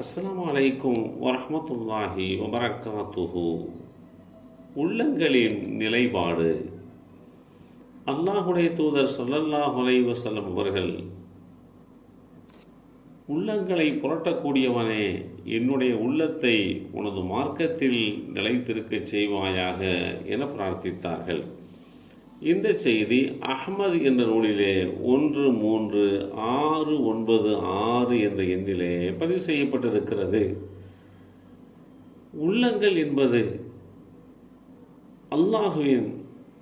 அஸ்லாம் அலைக்கும் வரமத்துல்லாஹி வபரகாத்துஹு உள்ளங்களின் நிலைப்பாடு. அல்லாஹுடைய தூதர் ஸல்லல்லாஹு அலைஹி அவர்கள் உள்ளங்களை புரட்டக்கூடியவனே என்னுடைய உள்ளத்தை உனது மார்க்கத்தில் நிலைத்திருக்கச் செய்வாயாக என பிரார்த்தித்தார்கள். இந்த செய்தி அஹ்மது என்ற நூலிலே ஒன்று மூன்று ஆறு ஒன்பது ஆறு என்ற எண்ணிலே பதிவு செய்யப்பட்டிருக்கிறது. உள்ளங்கள் என்பது அல்லாஹுவின்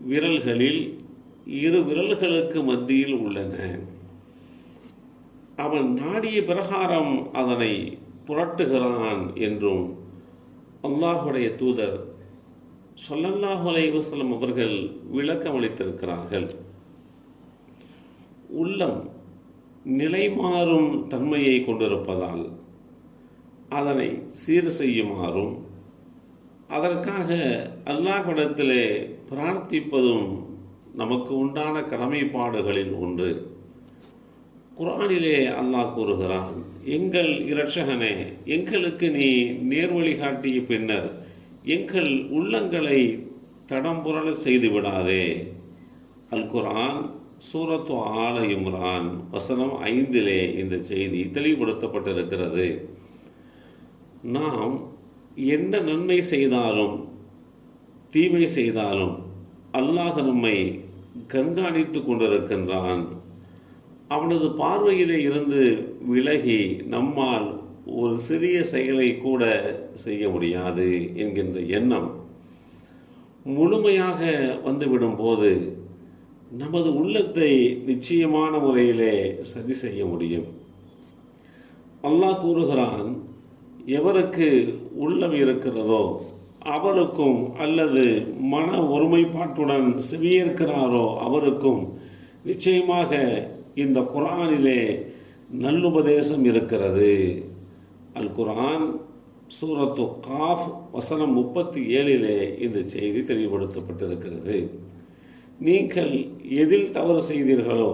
விரல்களில் இரு விரல்களுக்கு மத்தியில் உள்ளன. அவன் நாடிய பிரகாரம் அதனை புரட்டுகிறான் என்றும் அல்லாஹுடைய தூதர் சொல்லல்லாஹு அலைவசலம் அவர்கள் விளக்கம் அளித்திருக்கிறார்கள். உள்ளம் நிலைமாறும் தன்மையை கொண்டிருப்பதால் அதனை சீர் செய்யுமாறும் அதற்காக அல்லாஹ்விடத்திலே பிரார்த்திப்பதும் நமக்கு உண்டான கடமைப்பாடுகளில் ஒன்று. குரானிலே அல்லாஹ் கூறுகிறான் எங்கள் இரட்சகனே எங்களுக்கு நீ நேர்வழி காட்டிய பின்னர் எங்கள் உள்ளங்களை தடம்புரள செய்து விடாதே அல்குரான் சூரத்து ஆல இம்ரான் வசனம் ஐந்திலே இந்த செய்தி தெளிவுபடுத்தப்பட்டிருக்கிறது. நாம் என்ன நன்மை செய்தாலும் தீமை செய்தாலும் அல்லாஹ் நம்மை கண்காணித்து கொண்டிருக்கின்றான். அவனது பார்வையிலே இருந்து விலகி நம்மால் ஒரு சிறிய செயலை கூட செய்ய முடியாது என்கின்ற எண்ணம் முழுமையாக வந்துவிடும் போது நமது உள்ளத்தை நிச்சயமான முறையிலே சரி செய்ய முடியும். அல்லாஹ் கூறுகிறான் எவருக்கு உள்ளம் இருக்கிறதோ அவருக்கும் அல்லது மன ஒருமைப்பாட்டுடன் செவியேற்கிறாரோ அவருக்கும் நிச்சயமாக இந்த குரானிலே நல்லுபதேசம் இருக்கிறது. அல் குரான் சூரத்து காஃப் வசனம் முப்பத்தி ஏழிலே இந்த செய்தி தெளிவுபடுத்தப்பட்டிருக்கிறது. நீங்கள் எதில் தவறு செய்தீர்களோ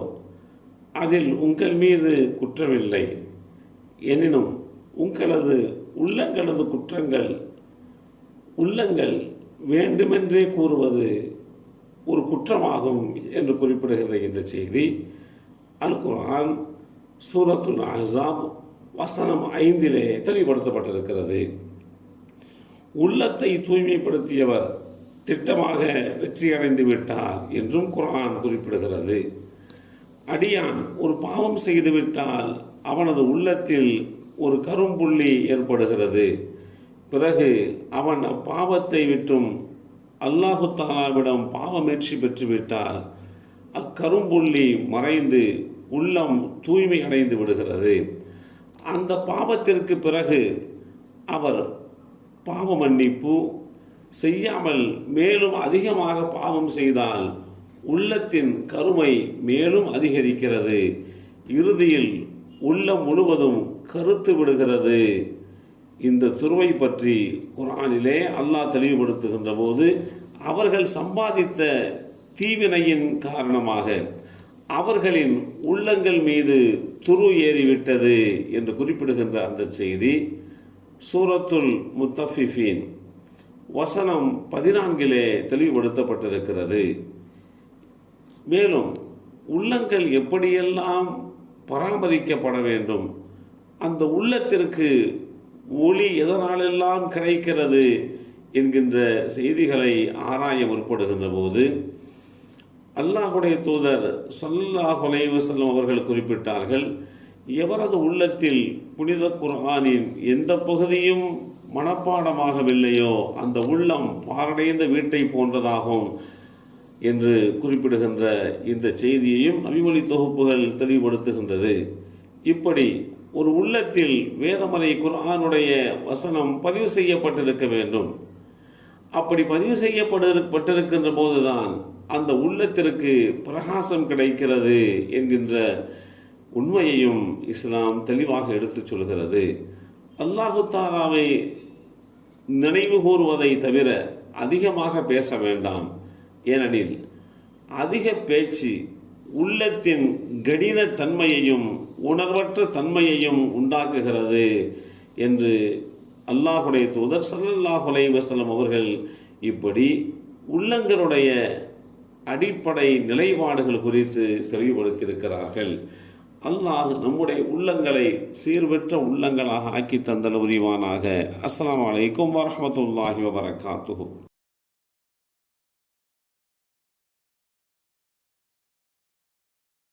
அதில் உங்கள் மீது குற்றமில்லை. எனினும் உங்களது உள்ளங்களது குற்றங்கள் உள்ளங்கள் வேண்டுமென்றே கூறுவது ஒரு குற்றமாகும் என்று குறிப்பிடுகிற இந்த செய்தி அல் குரான் சூரத்துல் அஹாப் வசனம் ஐந்திலே தெளிவுபடுத்தப்பட்டிருக்கிறது. உள்ளத்தை தூய்மைப்படுத்தியவர் திட்டமாக வெற்றி அடைந்து விட்டார் என்றும் குரான் குறிப்பிடுகிறது. அடியான் ஒரு பாவம் செய்துவிட்டால் அவனது உள்ளத்தில் ஒரு கரும்புள்ளி ஏற்படுகிறது. பிறகு அவன் அப்பாவத்தை விட்டும் அல்லாஹு தாலாவிடம் பாவமேற்றி பெற்றுவிட்டால் அக்கரும்புள்ளி மறைந்து உள்ளம் தூய்மை அடைந்து விடுகிறது. அந்த பாவத்திற்கு பிறகு அவர் பாவ மன்னிப்பு செய்யாமல் மேலும் அதிகமாக பாவம் செய்தால் உள்ளத்தின் கருமை மேலும் அதிகரிக்கிறது. இறுதியில் உள்ளம் முழுவதும் கருத்து விடுகிறது. இந்த துருவை பற்றி குரானிலே அல்லாஹ் தெளிவுபடுத்துகின்ற போது அவர்கள் சம்பாதித்த தீவினையின் காரணமாக அவர்களின் உள்ளங்கள் மீது துரு ஏறிவிட்டது என்று குறிப்பிடுகின்ற அந்த செய்தி சூரத்துல் முத்தஃபிஃபீன் வசனம் பதினான்கிலே தெளிவுபடுத்தப்பட்டிருக்கிறது. மேலும் உள்ளங்கள் எப்படியெல்லாம் பராமரிக்கப்பட வேண்டும் அந்த உள்ளத்திற்கு ஒளி எதனாலெல்லாம் கிடைக்கிறது என்கின்ற செய்திகளை ஆராய முற்படுகின்ற போது அல்லாஹுடைய தூதர் சொல்லாஹ் செல்லும் அவர்கள் குறிப்பிட்டார்கள் எவரது உள்ளத்தில் புனித குர்ஆனின் எந்த பகுதியும் மனப்பாடமாகவில்லையோ அந்த உள்ளம் பாரடைந்த வீட்டை போன்றதாகும் என்று குறிப்பிடுகின்ற இந்த செய்தியையும் அபிமொழி தொகுப்புகள் தெளிவுபடுத்துகின்றது. இப்படி ஒரு உள்ளத்தில் வேதமலை குர்ஆனுடைய வசனம் பதிவு செய்யப்பட்டிருக்க வேண்டும். அப்படி பதிவு செய்யப்பட்டிருக்கின்ற போதுதான் அந்த உள்ளத்திற்கு பிரகாசம் கிடைக்கிறது என்கின்ற உண்மையையும் இஸ்லாம் தெளிவாக எடுத்துச் சொல்கிறது. அல்லாஹு தாலாவை நினைவு கூறுவதை தவிர அதிகமாக பேச வேண்டாம். ஏனெனில் அதிக பேச்சு உள்ளத்தின் கடின தன்மையையும் உணர்வற்ற தன்மையையும் உண்டாக்குகிறது என்று அல்லாஹுடைய தூதர் ஸல்லல்லாஹு வசலம் அவர்கள் இப்படி உள்ளங்களுடைய அடிப்படை நிலைப்பாடுகள் குறித்து தெளிவுபடுத்தியிருக்கிறார்கள். அல்லாஹ் நம்முடைய உள்ளங்களை சீர்பெற்ற உள்ளங்களாக ஆக்கி தந்தல் உரிவானாக அஸ்லாம் அலைக்கும் வரமத்துல்லாஹி வபரகாத்துஹு.